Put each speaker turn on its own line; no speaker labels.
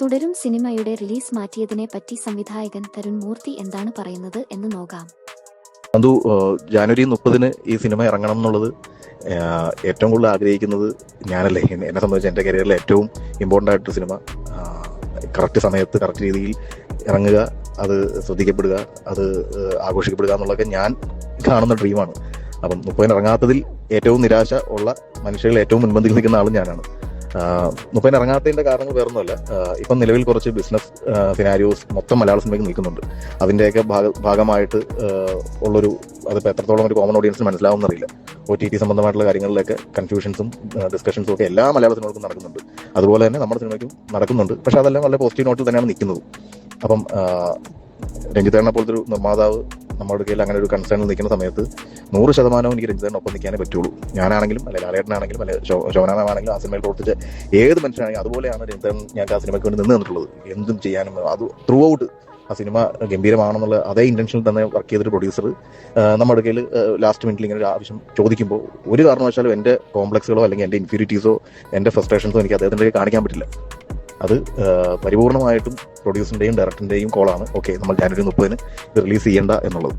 തുടരും സിനിമയുടെ റിലീസ് മാറ്റിയതിനെ പറ്റി സംവിധായകൻ തരുൺ മൂർത്തി എന്താണ് പറയുന്നത് എന്ന് നോക്കാം.
അതു ജാനുവരി മുപ്പതിന് ഈ സിനിമ ഇറങ്ങണം എന്നുള്ളത് ഏറ്റവും കൂടുതൽ ആഗ്രഹിക്കുന്നത് ഞാനല്ലേ. എന്നെ സംബന്ധിച്ച് എന്റെ കരിയറിലെ ഏറ്റവും ഇമ്പോർട്ടന്റ് ആയിട്ടൊരു സിനിമ. കറക്റ്റ് സമയത്ത് കറക്റ്റ് രീതിയിൽ ഇറങ്ങുക അത് ശ്രദ്ധിക്കപ്പെടുക അത് ആഘോഷിക്കപ്പെടുക എന്നുള്ളതൊക്കെ ഞാൻ കാണുന്ന ഡ്രീമാണ് അപ്പം മുപ്പതിന് ഇറങ്ങാത്തതിൽ ഏറ്റവും നിരാശ ഉള്ള മനുഷ്യരിൽ ഏറ്റവും മുൻപന്തിയിൽ നിൽക്കുന്ന ആളും ഞാനാണ്. മുപ്പതിന് ഇറങ്ങാത്തതിന്റെ കാരണങ്ങൾ വേറൊന്നുമല്ല. ഇപ്പം നിലവിൽ കുറച്ച് ബിസിനസ് സിനാരിയോസ് മൊത്തം മലയാള സിനിമയ്ക്ക് നിൽക്കുന്നുണ്ട്. അതിന്റെയൊക്കെ ഭാഗ- ഭാഗമായിട്ട് ഉള്ളൊരു അതിപ്പോൾ എത്രത്തോളം ഒരു കോമൺ ഓഡിയൻസിന് മനസ്സിലാവുന്നറിയില്ല ഒ ടി ടി സംബന്ധമായിട്ടുള്ള കാര്യങ്ങളിലൊക്കെ കൺഫ്യൂഷൻസും ഡിസ്കഷൻസും ഒക്കെ എല്ലാ മലയാള സിനിമകൾക്കും നടക്കുന്നുണ്ട്. അതുപോലെ തന്നെ നമ്മുടെ സിനിമയ്ക്കും നടക്കുന്നുണ്ട്. പക്ഷെ അതെല്ലാം വളരെ പോസിറ്റീവ് നോട്ടിൽ തന്നെയാണ് നിൽക്കുന്നത്. അപ്പം രഞ്ജിത്തേണ്ണ പോലത്തെ ഒരു നിർമ്മാതാവ് നമ്മുടെ കയ്യിൽ അങ്ങനെ ഒരു കൺസേണിൽ നിൽക്കുന്ന സമയത്ത് നൂറ് ശതമാനവും എനിക്ക് രഞ്ജിത്തേണ്ണ ഒപ്പം നിൽക്കാനേ പറ്റുള്ളൂ. ഞാനാണെങ്കിലും അല്ലെ ലാലേട്ടനാണെങ്കിലും അല്ലെ ശോഭനാമാണെങ്കിലും ആ സിനിമയിൽ പ്രവർത്തിച്ച ഏത് മനുഷ്യനാണെങ്കിലും അതുപോലെയാണ് രഞ്ജിതൻ ഞാൻ ആ സിനിമയ്ക്ക് വേണ്ടി നിന്ന് തന്നിട്ടുള്ളത് എന്തും ചെയ്യാനും അത് ത്രൂ ഔട്ട് ആ സിനിമ ഗംഭീരമാണെന്നുള്ള അതേ ഇന്റൻഷനിൽ തന്നെ വർക്ക് ചെയ്തൊരു പ്രൊഡ്യൂസർ നമ്മുടെ കയ്യിൽ ലാസ്റ്റ് മിനിറ്റിൽ ഇങ്ങനെ ഒരു ആവശ്യം ചോദിക്കുമ്പോൾ ഒരു കാരണവശാലും എന്റെ കോംപ്ലക്സുകളോ അല്ലെങ്കിൽ എന്റെ ഇൻഫ്യൂരിറ്റീസോ എന്റെ ഫ്രസ്ട്രേഷൻസോ എനിക്ക് അദ്ദേഹത്തിന്റെ കാണിക്കാൻ പറ്റില്ല. അത് പരിപൂർണമായിട്ടും പ്രൊഡ്യൂസറിന്റെയും ഡയറക്ടറിന്റെയും കോളാണ് ഓക്കെ നമ്മൾ ജാനുവരി മുപ്പതിന് ഇത് റിലീസ് ചെയ്യേണ്ട എന്നുള്ളത്.